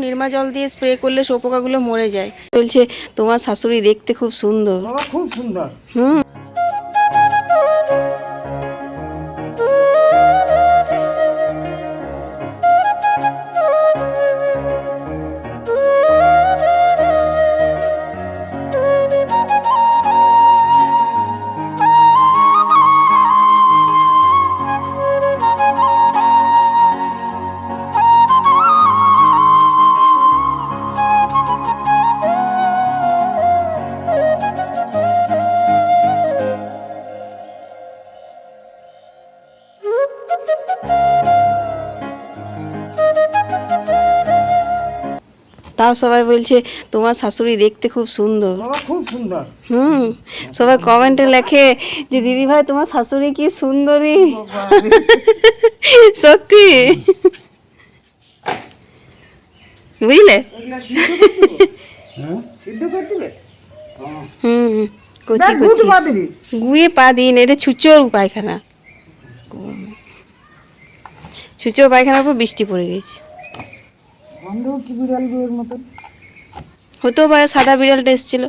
নির্মা জল দিয়ে স্প্রে করলে শোপোকাগুলো মরে যায়। বলছে তোমার শাশুড়ি দেখতে খুব সুন্দর। খুব সুন্দর। হুম। তাও সবাই বলছে তোমার শাশুড়ি দেখতে খুব সুন্দর। খুব সুন্দর। হুম সবাই কমেন্টে লেখে যে দিদি ভাই তোমার শাশুড়ি কি সুন্দরী? সত্যি? বুঝলে? হ্যাঁ। হুম কচি কচি। গুয়ে পা দিন এটা ছুচোর পায়খানা। ছুচোর পায়খানার উপর বৃষ্টি পড়ে গেছে। গন্ধ হচ্ছে বিড়ালগুলোর মতন হতেও পারে সাদা বিড়ালটা এসেছিল।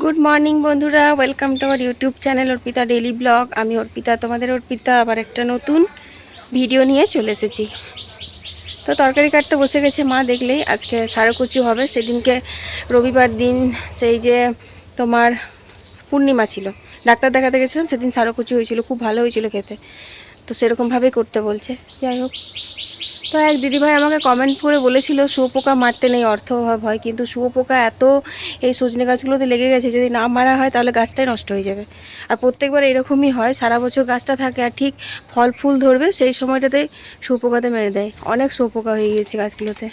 গুড মর্নিং বন্ধুরা welcome to our YouTube channel Arpita daily blog আমি অর্পিতা তোমাদের অর্পিতা আবার একটা নতুন ভিডিও নিয়ে চলে এসেছি। তো তরকারি কাটতে বসে গেছে মা দেখলেই আজকে সারকুচি হবে। সেদিনকে রবিবার দিন সেই যে তোমার পূর্ণিমা ছিল ডাক্তার দেখাতে গেছিলাম সেদিন সারকুচি হয়েছিল খুব ভালো হয়েছিল খেতে। তো সেরকমভাবেই করতে বলছে। যাই হোক। তো এক দিদিভাই আমাকে কমেন্ট করে বলেছিল, শুয়োপোকা মারতে নেই, অর্থ অভাব হয়। কিন্তু শুয়োপোকা এত এই সজনে গাছগুলোতে লেগে গেছে, যদি না মারা হয় তাহলে গাছটাই নষ্ট হয়ে যাবে। আর প্রত্যেকবার এরকমই হয়, সারা বছর গাছটা থাকে আর ঠিক ফল ফুল ধরবে, সেই সময়টাতে শুয়োপোকাতে মেরে দেয়। অনেক শুয়োপোকা হয়ে গিয়েছে গাছগুলোতে।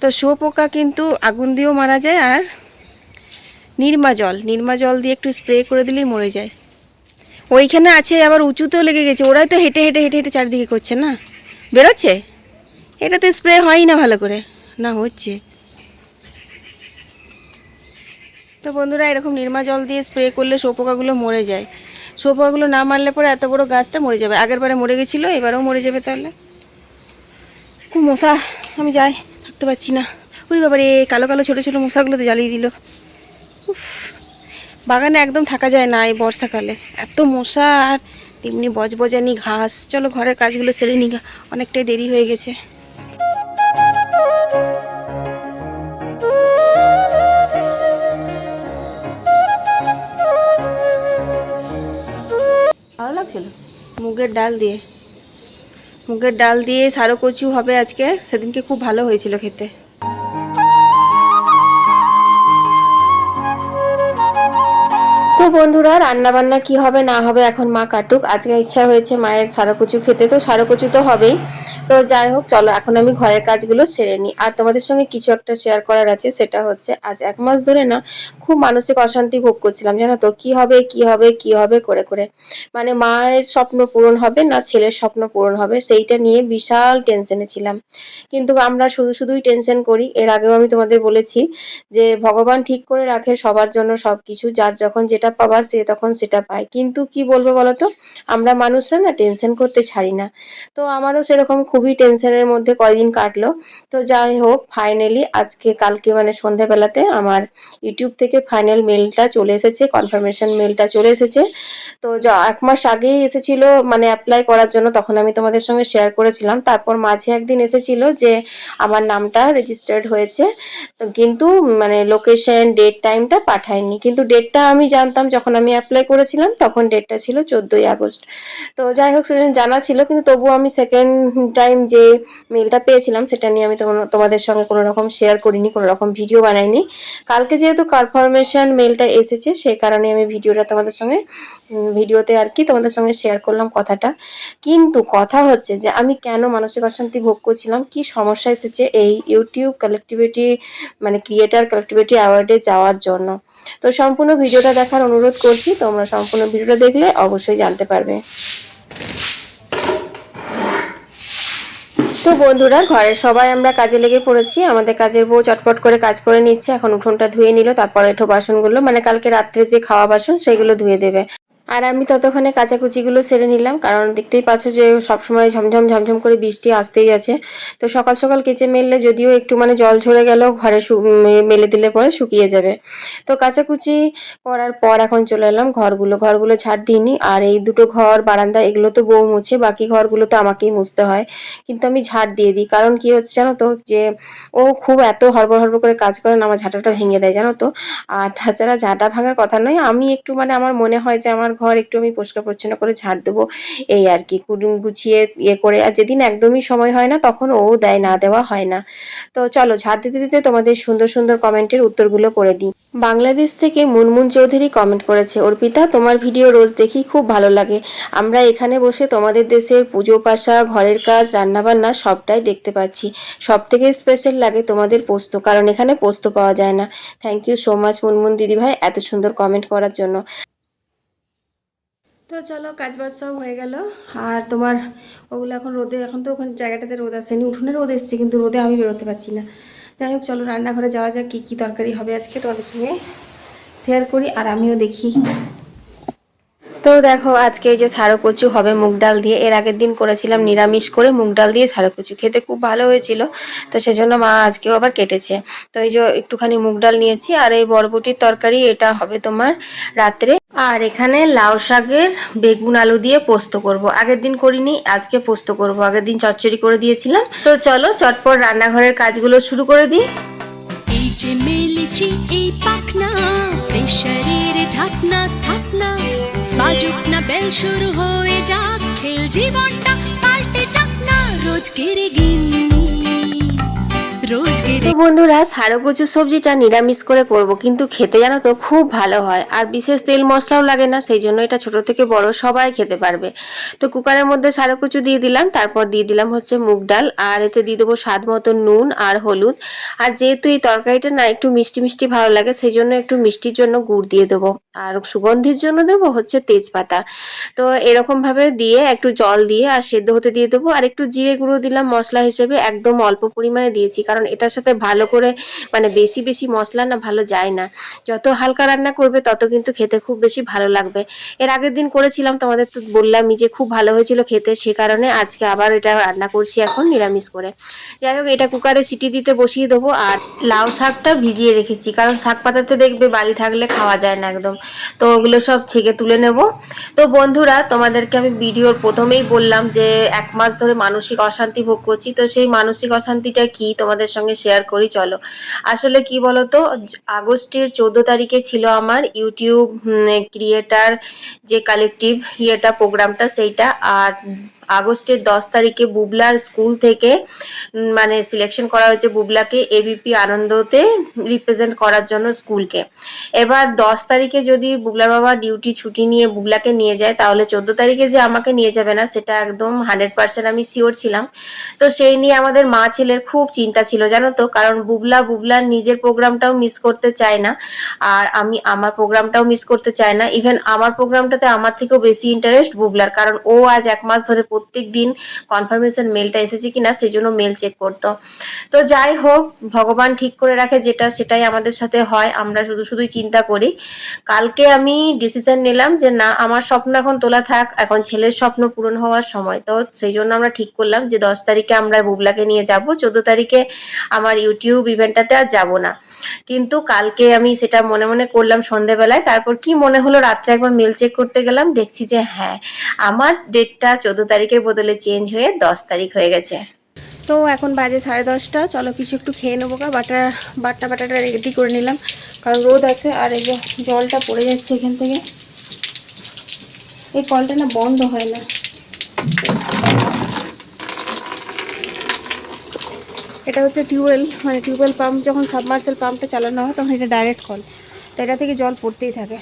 তো শুয়োপোকা কিন্তু আগুন দিয়েও মারা যায় আর নির্মা জল নির্মা জল দিয়ে একটু স্প্রে করে দিলেই মরে যায়। ওইখানে আছে, আবার উঁচুতেও লেগে গেছে। ওরাই তো হেঁটে হেঁটে হেঁটে হেঁটে চারিদিকে করছে না। বেরোচ্ছে? এটাতে স্প্রে হয়ই না ভালো করে। না, হচ্ছে। তো বন্ধুরা, এরকম নির্মা জল দিয়ে স্প্রে করলে শুয়োপোকাগুলো মরে যায়। শুয়োপোকাগুলো না মারলে পরে এত বড় গাছটা মরে যাবে। আগের বারে মরে গেছিল, এবারেও মরে যাবে তাহলে। খুব মশা, আমি যাই, থাকতে পারছি না। ওই বাবারে, কালো কালো, ছোটো ছোটো মশাগুলো তো জ্বালিয়ে দিল। বাগানে একদম থাকা যায় না এই বর্ষাকালে। এত মশা আর তেমনি বজবজানি ঘাস। চলো ঘরের কাজগুলো সেরে নি অনেকটাই দেরি হয়ে গেছে। ভালো লাগছিল? মুগের ডাল দিয়ে। মুগের ডাল দিয়ে সারো কচু হবে আজকে। সেদিনকে খুব ভালো হয়েছিল খেতে। তো বন্ধুরা রান্না বান্না কি হবে, না হবে, এখন মা কাটুক। আজকে ইচ্ছা হয়েছে মায়ের সারা সারাকুচু খেতে, তো সারাকুচু তো হবেই। তো যাই হোক, চলো, এখন আমি ঘরের কাজগুলো সেরে নিই। আর তোমাদের সঙ্গে কিছু একটা শেয়ার করার আছে, সেটা হচ্ছে, আজ এক মাস ধরে না, খুব মানসিক অশান্তি ভোগ করছিলাম, জানো তো, কি হবে কি হবে কি হবে, করে করে। মানে মায়ের স্বপ্ন পূরণ হবে না ছেলের স্বপ্ন পূরণ হবে, সেইটা নিয়ে বিশাল টেনশনে ছিলাম। কিন্তু আমরা শুধু, শুধুই টেনশন করি। এর আগেও আমি তোমাদের বলেছি যে, ভগবান ঠিক করে রাখে সবার জন্য সবকিছু, যার যখন যেটা পাবার সে তখন সেটা পায়। কিন্তু কি বলব বলতো? আমরা মানুষরা না টেনশন করতে ছাড়ি না। তো আমারও সেরকম খুবই টেনশনের মধ্যে কয়দিন কাটলো। তো যাই হোক ফাইনালি আজকে, কালকে মানে সন্ধ্যাবেলাতে আমার ইউটিউব থেকে ফাইনাল মেলটা চলে এসেছে কনফার্মেশন মেলটা চলে এসেছে। তো এক মাস আগেই এসেছিল মানে অ্যাপ্লাই করার জন্য, তখন আমি তোমাদের সঙ্গে শেয়ার করেছিলাম। তারপর মাঝে একদিন এসেছিল যে আমার নামটা রেজিস্টার্ড হয়েছে। তো কিন্তু মানে লোকেশন ডেট টাইমটা পাঠায়নি। কিন্তু ডেটটা আমি জানতাম যখন আমি অ্যাপ্লাই করেছিলাম, তখন ডেটটা ছিল চোদ্দোই আগস্ট। তো যাই হোক, সেদিন জানা ছিল, কিন্তু তবুও আমি সেকেন্ড টাইম যে মেলটা পেয়েছিলাম, সেটা নিয়ে আমি তোমা- তোমাদের সঙ্গে কোনো রকম শেয়ার করিনি, কোনো রকম ভিডিও বানাইনি। কালকে যেহেতু কনফার্মেশন মেলটা এসেছে, সেই কারণে আমি ভিডিওটা তোমাদের সঙ্গে ভিডিওতে আর কি তোমাদের সঙ্গে শেয়ার করলাম কথাটা। কিন্তু কথা হচ্ছে যে, আমি কেন মানসিক অশান্তি ভোগ করছিলাম, কি সমস্যা এসেছে এই ইউটিউব কালেক্টিভিটি মানে ক্রিয়েটার কালেক্টিভিটি অ্যাওয়ার্ডে যাওয়ার জন্য। তো সম্পূর্ণ ভিডিওটা দেখার অনুরোধ করছি, তোমরা সম্পূর্ণ ভিডিওটা দেখলে অবশ্যই জানতে পারবে। তো বন্ধুরা, ঘরের সবাই আমরা কাজে লেগে পড়েছি। আমাদের কাজের বউ চটপট করে কাজ করে নিচ্ছে। এখন উঠোনটা ধুয়ে নিল, তারপরে এঠো বাসনগুলো মানে কালকে রাত্রে যে খাওয়া বাসন, সেগুলো ধুয়ে দেবে। আর আমি ততক্ষণে কাচাকুচিগুলো সেরে নিলাম, কারণ দেখতেই পাচ্ছ যে সবসময় ঝমঝম ঝমঝম করে বৃষ্টি আসতেই আছে। তো সকাল সকাল কেচে মেললে যদিও একটু মানে জল ঝরে গেলেও ঘরে মেলে দিলে পরে শুকিয়ে যাবে। তো কাচাকুচি করার পর এখন চলে এলাম ঘরগুলো। ঘরগুলো ঝাড় দিইনি, আর এই দুটো ঘর, বারান্দা, এগুলো তো বউ মুছে, বাকি ঘরগুলো তো আমাকেই মুছতে হয়। কিন্তু আমি ঝাড় দিয়ে দিই, কারণ কি হচ্ছে জানো তো যে ও খুব এত হরবর হড়বড় করে কাজ করে না, আমার ঝাঁটাটা ভেঙে দেয়, জানো তো। আর তাছাড়া ঝাঁটা ভাঙার কথা নয়, আমি একটু মানে আমার মনে হয় যে আমার ঘর একটু আমি পরিষ্কার পরিচ্ছন্ন করে ঝাড় দেবো, এই আর কি। গুছিয়ে ইয়ে করে, আর যেদিন একদমই সময় হয় না, তখন ও দেয়, না দেওয়া হয় না। তো চলো, ঝাড় দিতে দিতে তোমাদের সুন্দর সুন্দর কমেন্টের উত্তরগুলো করে দিই। বাংলাদেশ থেকে মুনমুন চৌধুরী কমেন্ট করেছে, অর্পিতা, তোমার ভিডিও রোজ দেখি খুব ভালো লাগে। আমরা এখানে বসে তোমাদের দেশের পুজো পাশা, ঘরের কাজ, রান্নাবান্না সবটাই দেখতে পাচ্ছি। সব থেকে স্পেশাল লাগে তোমাদের পোস্ত, কারণ এখানে পোস্ত পাওয়া যায় না। Thank you so much Munmun দিদিভাই, এত সুন্দর কমেন্ট করার জন্য। তো চলো, কাজ বাজ সব হয়ে গেল। আর তোমার ওগুলো এখন রোদে, এখন তো ওখানে জায়গাটাতে রোদ আসেনি। উঠোনে রোদ এসছে, কিন্তু রোদে আমি বেরোতে পারছি না। যাই হোক, চলো, রান্নাঘরে যাওয়া যাক, কী কী তরকারি হবে আজকে তোমাদের সঙ্গে শেয়ার করি আর আমিও দেখি। তো দেখো, আজকে এই যে সারো কচু হবে মুগ ডাল দিয়ে। এর আগের দিন করেছিলাম নিরামিষ করে মুগ ডাল দিয়ে সারো কচু খেতে খুব ভালো হয়েছিল, তো সেজন্য মা আজকেও আবার কেটেছে। তো এই যে একটুখানি মুগ ডাল নিয়েছি, আর এই বরবটির তরকারি, এটা হবে তোমার রাত্রে আর এখানে লাউ শাকের বেগুন আলু দিয়ে পোস্ত করব। আগের দিন করিনি, আজকে পোস্ত করব। আগের দিন চচ্চড়ি করে দিয়েছিলাম। তো চলো চটপট রান্নাঘরের কাজগুলো শুরু করে দিই। এই না। রোজকের গিন্নি। তো বন্ধুরা সারো কচু সবজিটা নিরামিষ করে করব, কিন্তু খেতে জানো তো খুব ভালো হয়। আর বিশেষ তেল মশলাও লাগে না, সেই জন্য এটা ছোট থেকে বড় সবাই খেতে পারবে। তো কুকারের মধ্যে সারো কচু দিয়ে দিলাম, তারপর দিয়ে দিলাম হচ্ছে মুগ ডাল, আর এতে দিয়ে দেবো স্বাদ মতো নুন আর হলুদ। আর যেহেতু এই তরকারিটা না একটু মিষ্টি মিষ্টি ভালো লাগে, সেই জন্য একটু মিষ্টির জন্য গুড় দিয়ে দেবো। আর সুগন্ধির জন্য দেবো হচ্ছে তেজপাতা। তো এরকম ভাবে দিয়ে একটু জল দিয়ে আর সেদ্ধ হতে দিয়ে দেবো। আর একটু জিরে গুঁড়ো দিলাম মশলা হিসেবে, একদম অল্প পরিমাণে দিয়েছি, কারণ এটার সাথে ভালো করে মানে বেশি বেশি মশলা না ভালো যায় না। যত হালকা রান্না করবে তত কিন্তু খেতে খুব বেশি ভালো লাগবে। এর আগের দিন করেছিলাম, তোমাদের তো বললামই যে খুব ভালো হয়েছিল খেতে, সে কারণে আজকে আবার এটা রান্না করছি এখন নিরামিষ করে। যাই হোক, এটা কুকারে সিটি দিতে বসিয়ে দেবো আর লাউ শাকটা ভিজিয়ে রেখেছি, কারণ শাক পাতাতে দেখবে বালি থাকলে খাওয়া যায় না একদম। তো ওগুলো সব ছেঁকে তুলে নেব। তো বন্ধুরা, তোমাদেরকে আমি ভিডিওর প্রথমেই বললাম যে এক মাস ধরে মানসিক অশান্তি ভোগ করছি। তো সেই মানসিক অশান্তিটা কি? তোমাদের সঙ্গে শেয়ার করি, চলো। আসলে কি বলতো আগস্টের চোদ্দ তারিখে ছিল আমার ইউটিউব ক্রিয়েটার যে কালেকটিভ ইয়েটা প্রোগ্রামটা সেইটা। আর আগস্টের দশ তারিখে বুবলার স্কুল থেকে মানে সিলেকশন করা হয়েছে বুবলাকে এবিপি আনন্দতে রিপ্রেজেন্ট করার জন্য স্কুলকে। এবার দশ তারিখে যদি বুবলার বাবা ডিউটি ছুটি নিয়ে বুবলাকে নিয়ে যায়, তাহলে চোদ্দ তারিখে যে আমাকে নিয়ে যাবে না, সেটা একদম হান্ড্রেড পার্সেন্ট আমি শিওর ছিলাম। তো সেই নিয়ে আমাদের মা ছেলের খুব চিন্তা ছিল, জানো তো? কারণ বুবলা বুবলার নিজের প্রোগ্রামটাও মিস করতে চায় না, আর আমি আমার প্রোগ্রামটাও মিস করতে চাই না। ইভেন আমার প্রোগ্রামটাতে আমার থেকেও বেশি ইন্টারেস্ট বুবলার, কারণ ও আজ এক মাস ধরে প্রত্যেক দিন কনফার্মেশন মেলটা এসেছে কিনা সেই জন্য মেল চেক করতো। তো যাই হোক, ভগবান ঠিক করে রাখে যেটা সেটাই আমাদের সাথে হয়, আমরা শুধু শুধুই চিন্তা করি। কালকে আমি ডিসিশন নিলাম যে না, আমার স্বপ্ন এখন তোলা থাক, এখন ছেলের স্বপ্ন পূরণ হওয়ার সময়। তো সেই জন্য আমরা ঠিক করলাম যে দশ তারিখে আমরা বুবলাকে নিয়ে যাব, চোদ্দ তারিখে আমার ইউটিউব ইভেন্টটাতে আর যাব না। কিন্তু কালকে আমি সেটা মনে মনে করলাম সন্ধেবেলায়, তারপর কি মনে হলো, রাত্রে একবার মেল চেক করতে গেলাম, দেখছি যে হ্যাঁ আমার ডেটটা চোদ্দ তারিখের বদলে চেঞ্জ হয়ে দশ তারিখ হয়ে গেছে। তো এখন বাজে সাড়ে দশটা, চলো কিছু একটু খেয়ে নেব গা, বাটা বাটা, বাটাটা রেডি করে নিলাম। কারণ রোদ আছে আর এই যে জলটা পড়ে যাচ্ছে এখান থেকে। এই কলটা না বন্ধ হয় না। এটা হচ্ছে টিউবওয়েল মানে টিউবওয়েল পাম্প, যখন সাবমার্সেল পাম্পটা চালানো হয় তখন এটা ডাইরেক্ট কল তো এটা থেকে জল পড়তেই থাকে।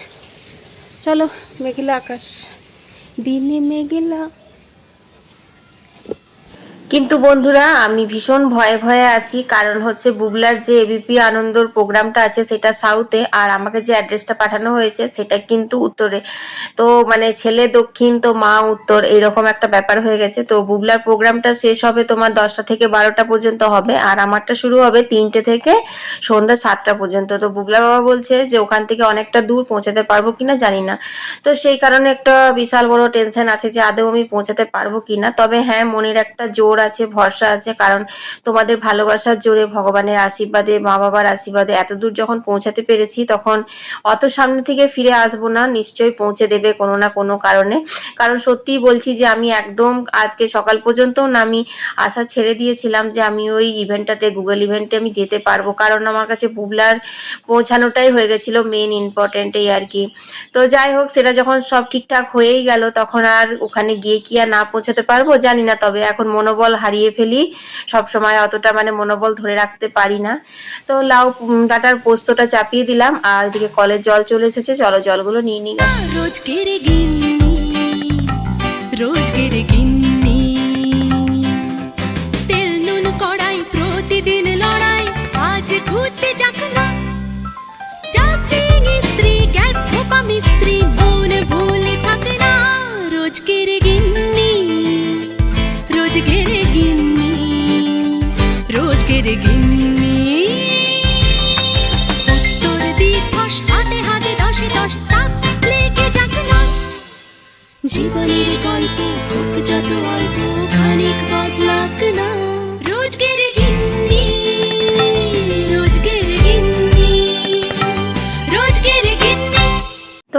চলো, মেঘলা আকাশ। দিনে মেঘলা কিন্তু বন্ধুরা, আমি ভীষণ ভয়ে ভয়ে আছি। কারণ হচ্ছে বুবলার যে এবিপি আনন্দর প্রোগ্রামটা আছে, সেটা সাউথে আর আমাকে যে অ্যাড্রেসটা পাঠানো হয়েছে, সেটা কিন্তু উত্তরে। তো মানে ছেলে দক্ষিণ, তো মা উত্তর এইরকম একটা ব্যাপার হয়ে গেছে। তো বুবলার প্রোগ্রামটা শেষ হবে তোমার দশটা থেকে বারোটা পর্যন্ত হবে। আর আমারটা শুরু হবে তিনটে থেকে সন্ধ্যা সাতটা পর্যন্ত। তো বুবলা বাবা বলছে যে, ওখান থেকে অনেকটা দূর পৌঁছাতে পারব কিনা জানি না। তো সেই কারণে একটা বিশাল বড় টেনশন আছে যে, আদৌ আমি পৌঁছাতে পারব কিনা? তবে হ্যাঁ মনের একটা জোর আছে, ভরসা আছে, কারণ তোমাদের ভালোবাসার জোরে ভগবানের আশীর্বাদে মা বাবার আশীর্বাদে এত দূর যখন পৌঁছাতে পেরেছি, তখন অত সামনে থেকে ফিরে আসব না, নিশ্চয়ই পৌঁছে দেবে কোনো না কোনো কারণে। কারণ সত্যিই বলছি যে আমি একদম আজকে সকাল পর্যন্তও না, আমি আশা ছেড়ে দিয়েছিলাম যে আমি ওই ইভেন্টটাতে গুগল ইভেন্টে আমি যেতে পারব। কারণ আমার কাছে বুবলার পৌঁছানোটাই হয়ে গেছিল মেন ইম্পর্টেন্ট এই আর কি। তো যাই হোক, সেটা যখন সব ঠিকঠাক হয়েই গেল, তখন আর ওখানে গিয়ে কি আর না পৌঁছাতে পারব জানি না, তবে এখন মনোবল হারিয়ে ফেলি, সব সময় অতটা মানে মনোবল ধরে রাখতে পারি না। তো লাউ ডাটার পোস্তটা চাপিয়ে দিলাম, আর এদিকে কলের জল চলে এসেছে, চলো জলগুলো নিয়ে নিই। রোজকের গিন্নি রোজকের গিন্নি। তেল, নুন, কড়াই, প্রতিদিন লড়াই, আজ ঘুচে যাক না ডাস্টিং ইস্ত্রি গ্যাস ধোপা মিস্ত্রি, মন ভুলে থাক রোজকের গিন্নি। উত্তর হাতে হাতে দশে দশ তাক লেগে যাক জীবনের গল্প যত অল্প, খানিক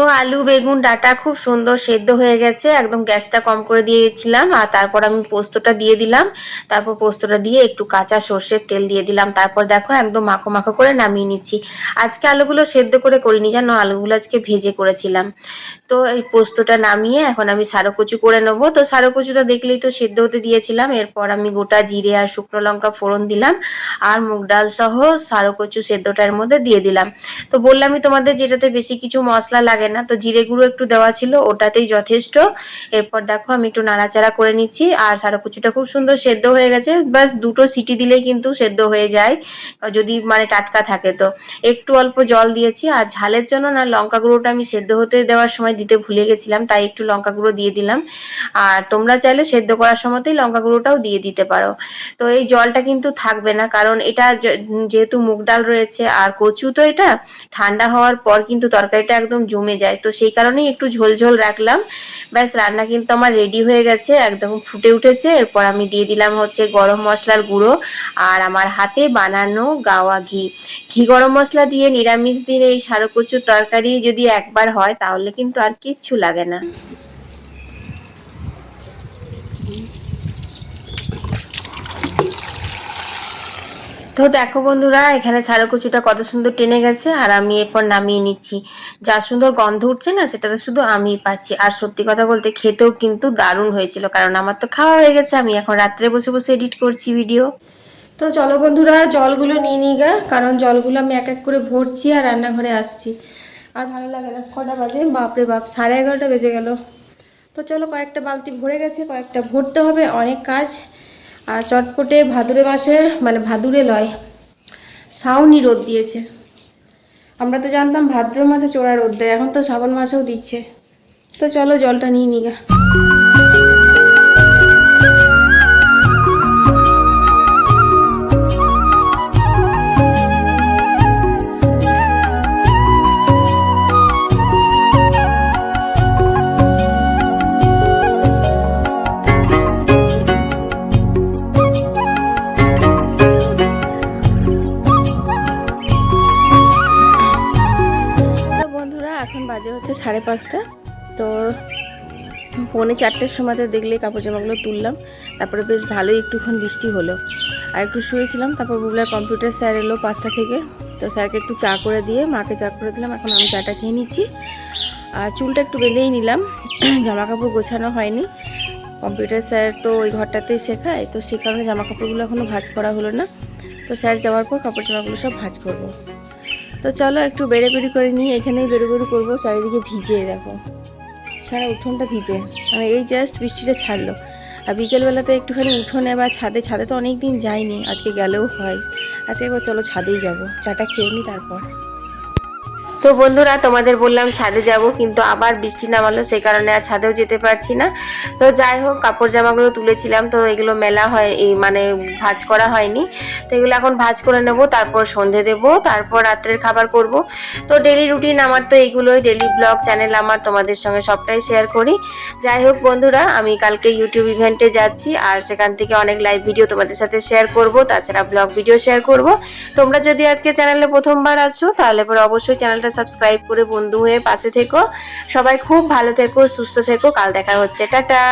তো আলু, বেগুন, ডাটা খুব সুন্দর সেদ্ধ হয়ে গেছে। একদম গ্যাসটা কম করে দিয়েছিলাম আর তারপর আমি পোস্তটা দিয়ে দিলাম। তারপর পোস্তটা দিয়ে একটু কাঁচা সর্ষের তেল দিয়ে দিলাম। তারপর দেখো একদম মাখো মাখো করে নামিয়ে নিচ্ছি। আজকে আলুগুলো সেদ্ধ করে করিনি, জানো? আলুগুলো আজকে ভেজে করেছিলাম। তো এই পোস্তটা নামিয়ে এখন আমি সারো কচু করে নেব। তো সারো কচুটা দেখলেই তো সেদ্ধ হতে দিয়েছিলাম। এরপর আমি গোটা জিরে আর শুকনো লঙ্কা ফোড়ন দিলাম আর মুগ ডাল সহ সারো কচু সেদ্ধটার মধ্যে দিয়ে দিলাম। তো বললামই তোমাদের যেটাতে বেশি কিছু মশলা লাগে না? তো জিরে গুঁড়ো একটু দেওয়া ছিল, ওটাতেই যথেষ্ট। এরপর দেখো আমি একটু নাড়াচাড়া করে নিচ্ছি, আর সারা কুচুটা খুব সুন্দর সেদ্ধ হয়ে গেছে। ব্যাস, দুটো সিটি দিলেই কিন্তু সেদ্ধ হয়ে যায়, যদি মানে টাটকা থাকে তো। একটু অল্প জল দিয়েছি, আর ঝালের জন্য না, লঙ্কা গুঁড়োটা আমি সেদ্ধ হতে দেওয়ার সময় দিতে ভুলে গেছিলাম, তাই একটু লঙ্কা গুঁড়ো দিয়ে দিলাম। আর তোমরা চাইলে সেদ্ধ করার সময়তেই লঙ্কা গুঁড়োটাও দিয়ে দিতে পারো। তো এই জলটা কিন্তু থাকবে না, কারণ এটা যেহেতু মুগ ডাল রয়েছে, আর কচু তো এটা, ঠান্ডা হওয়ার পর কিন্তু তরকারিটা একদম জমে যায়। তো সেই কারণেই একটু ঝোল ঝোল রাখলাম। ব্যাস, রান্না কিন্তু আমার রেডি হয়ে গেছে, একদম ফুটে উঠেছে। এরপর আমি দিয়ে দিলাম হচ্ছে গরম মশলার গুঁড়ো আর আমার হাতে বানানো গাওয়া ঘি। ঘি গরম মশলা দিয়ে নিরামিষ দিন এই সারকচুর তরকারি যদি একবার হয়, তাহলে কিন্তু আর কিচ্ছু লাগে না। তো দেখো বন্ধুরা, এখানে সারো কচুটা কত সুন্দর টেনে গেছে, আর আমি এরপর নামিয়ে নিচ্ছি। যা সুন্দর গন্ধ উঠছে না, সেটাতে শুধু আমিই পাচ্ছি। আর সত্যি কথা বলতে খেতেও কিন্তু দারুণ হয়েছিল, কারণ আমার তো খাওয়া হয়ে গেছে, আমি এখন রাত্রে বসে বসে এডিট করছি ভিডিও তো চলো বন্ধুরা, জলগুলো নিয়ে নিই গা, কারণ জলগুলো আমি এক এক করে ভরছি আর রান্নাঘরে আসছি। আর ভালো লাগে না, কটা বাজে? বাপরে বাপ, সাড়ে এগারোটা বেজে গেল। তো চলো কয়েকটা বালতি ভরে গেছে, কয়েকটা ভরতে হবে, অনেক কাজ। আর চটপটে ভাদুরে মাসে মানে ভাদুরে লয়। শাওনি রোদ দিয়েছে। আমরা তো জানতাম ভাদ্র মাসে চোরা রোদ দেয়, এখন তো শ্রাবণ মাসেও দিচ্ছে। তো চলো জলটা নিয়ে নিগা সাড়ে পাঁচটা। তো পৌনে চারটের সময়তে দেখলে কাপড় জামাগুলো তুললাম। তারপরে বেশ ভালোই একটুক্ষণ বৃষ্টি হলো। আর একটু শুয়েছিলাম, তারপর বুবলার কম্পিউটার স্যার এলো পাঁচটা থেকে। তো স্যারকে একটু চা করে দিয়ে, মাকে চা করে দিলাম, এখন আমি চাটা খেয়ে নিচ্ছি। আর চুলটা একটু বেঁধেই নিলাম জামা কাপড় গোছানো হয়নি। কম্পিউটার স্যার তো ওই ঘরটাতেই শেখায়, তো সেই কারণে জামা কাপড়গুলো এখনও ভাঁজ করা হলো না। তো স্যার যাওয়ার পর কাপড় জামাগুলো সব ভাঁজ করব। তো চলো একটু বেড়ে বেড়ি করে নিই, এখানেই বেড়ে বেড়ি করব, চারিদিকে ভিজে, দেখো। সারা উঠোনটা ভিজে মানে এই জাস্ট বৃষ্টিটা ছাড়লো। আর বিকেলবেলাতে একটুখানি উঠোনে বা ছাদে ছাদে তো অনেক দিন যাইনি, আজকে গেলেও হয়। আজকে একবার চলো ছাদেই যাব, চাটা খেয়ে নিই তারপর। তো বন্ধুরা, তোমাদের বললাম ছাদে যাব, কিন্তু আবার বৃষ্টি নামালো, সেই কারণে আর ছাদেও যেতে পারছি না। তো যাই হোক কাপড় জামাগুলো তুলেছিলাম, তো এগুলো মেলা হয়, এই মানে ভাজ করা হয়নি। তো এগুলো এখন ভাজ করে নেব, তারপর সন্ধে দেব, তারপর রাত্রের খাবার করব। তো ডেলি রুটিন আমার তো এইগুলোই ডেলি ব্লগ চ্যানেল আমার, তোমাদের সঙ্গে সবটাই শেয়ার করি। যাই হোক বন্ধুরা, আমি কালকে ইউটিউব ইভেন্টে যাচ্ছি, আর সেখান থেকে অনেক লাইভ ভিডিও তোমাদের সাথে শেয়ার করব, তাছাড়া ব্লগ ভিডিও শেয়ার করব। তোমরা যদি আজকে চ্যানেলে প্রথমবার আছো, তাহলে পরে অবশ্যই চ্যানেলটা সাবস্ক্রাইব করে বন্ধু হয়ে পাশে থেকো। সবাই খুব ভালো থেকো, সুস্থ থেকো, কাল দেখা হচ্ছে। টাটা!